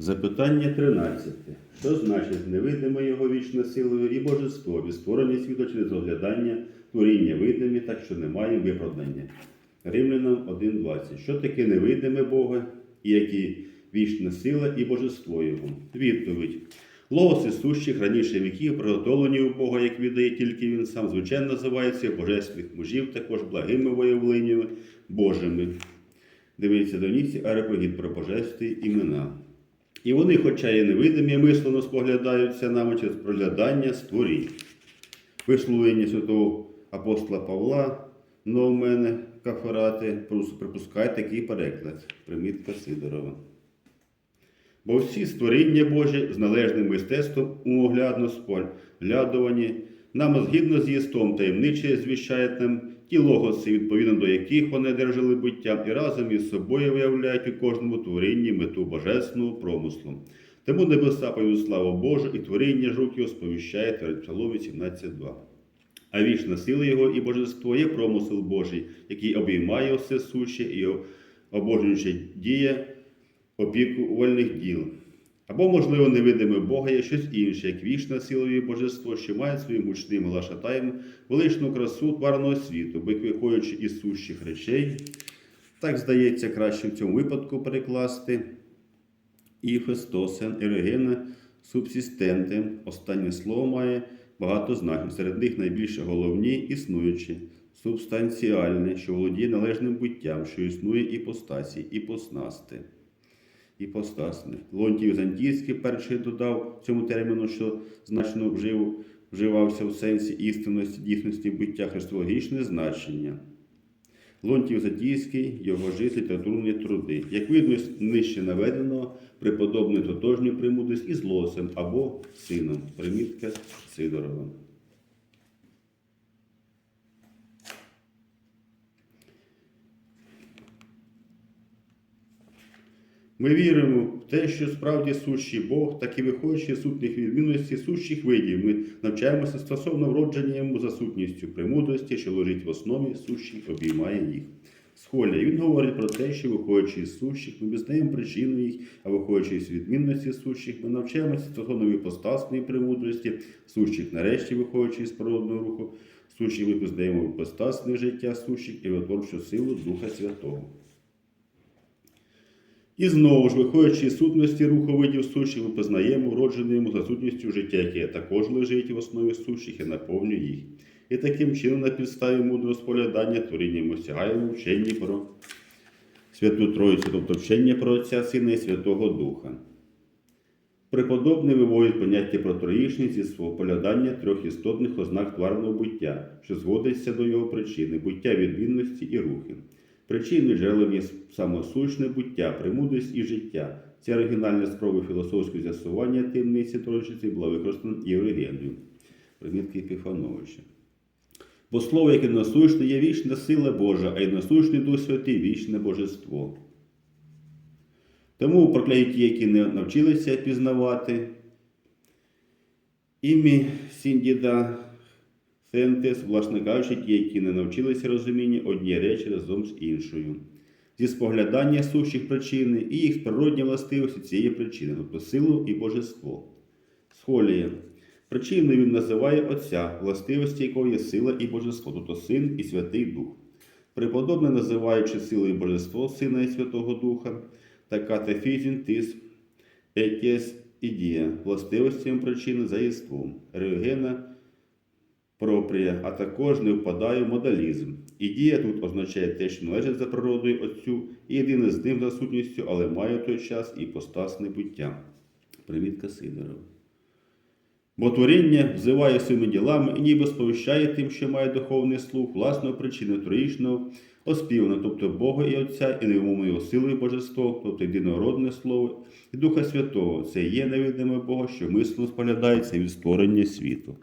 Запитання 13. Що значить невидиме його вічне силою і божество від створення світу через розглядання творіння видимі, так що немає виправдання? Римлянам 1.20. Що таке невидиме Бога і які вічна сила і божество Його? Відповідь. Логоси сущих раніше віків, приготовлені у Бога, як віддає тільки Він сам, звичайно називається божественних мужів, також благими виявленнями Божими. Дивіться до нісі арепогід про божественні імена. І вони, хоча і невидимі, мислено споглядаються нами через проглядання створінь. Висловлення святого апостола Павла, но в мене каферати, припускає такий переклад, примітка Сидорова. Бо всі створіння Божі з належним мистецтвом умоглядно споглядувані, нам згідно з єстом таємниче звіщають нам ті логоси, відповідно до яких вони держали буття, і разом із собою виявляють у кожному творінні мету божественного промислу. Тому небеса поють славу Божу, і творіння ж рук сповіщає Псалом 18.2. А вічна сила його і божество є промисел Божий, який обіймає все суще і обожнююче діє опікувальних діл. Або, можливо, невидиме Бога є щось інше, як вічна сила і божество, що має своїм гучним лашатаєм величну красу тварного світу, виходячи із сущих речей, так здається, краще в цьому випадку перекласти і Фестосен, Ерогена, субсистенти. Останнє слово має багато значень. Серед них найбільше головні існуючі, субстанціальне, що володіє належним буттям, що існує іпостасі, іпоснасти. Іпостасне. Лонтій Візантійський перший додав цьому терміну, що значно вжив, вживався в сенсі істинності, дійсності буття христологічне значення. Лонтій Візантійський, його жит, літературні труди. Як видно, нижче наведено, преподобний тотожній примудрість із лосем або сином. Примітка Сидорова. Ми віримо в те, що справді сущий Бог, так і виходячи з сутних відмінностей сущих видів, ми навчаємося стосовно вродження йому за сутністю премудрості, що лежить в основі сущих, обіймає їх. Схоля. Він говорить про те, що виходячи з сущих, ми визнаємо причину їх, а виходячи з відмінності сущих, ми навчаємося стосовно іпостасної премудрості, сущих, нарешті, виходячи з природного руху, сущих ми познаємо іпостасне життя сущих і витворчу силу Духа Святого. І знову ж, виходячи з сутності руху видів сущих, ми познаємо вроджене йому за сутністю життя, яке також лежить в основі сущих і наповнює їх. І таким чином, на підставі мудрого споглядання творіння ми осягаємо вчення про Святу Троїцю, тобто вчення про Отця Сина і Святого Духа. Преподобний виводить поняття про троїшність зі свого поглядання трьох істотних ознак тварного буття, що зводиться до його причини, буття відмінності і рухи. Причиною джерелом є самосущне буття, премудрість і життя. Ця оригінальна спроба філософського з'ясування таємниці Тройчиці була використана Євгенію, примітки Епіфановича. Бо слово, яке насущне, є вічна сила Божа, а й насущний Дух Святий вічне божество. Тому прокляють ті, які не навчилися пізнавати. Імі Сіндіда Сентес, власне кажучи, ті, які не навчилися розуміння одні речі разом з іншою. Зі споглядання сущих причини і їх природні властивості цієї причини, тобто силу і божество. Схолія. Причиною він називає Отця, властивості якого є сила і божество, тобто Син і Святий Дух. Преподобне називаючи силою і божество Сина і Святого Духа, та катефізін тис етіс ідія, властивостям причини за єством, реогена пропрія, а також не впадає в модалізм. Ідія тут означає те, що належить за природою Отцю, і єдине з ним за сутністю, але має в той час і постасне буття. Примітка Сидорова. Бо творіння взиває своїми ділами і ніби сповіщає тим, що має духовний слух, власного причини троїчного, оспівано, тобто Бога і Отця, і невимовної його сили божество, тобто єдинородне Слово, і Духа Святого. Це є невидиме Бога, що мислено споглядається від створення світу.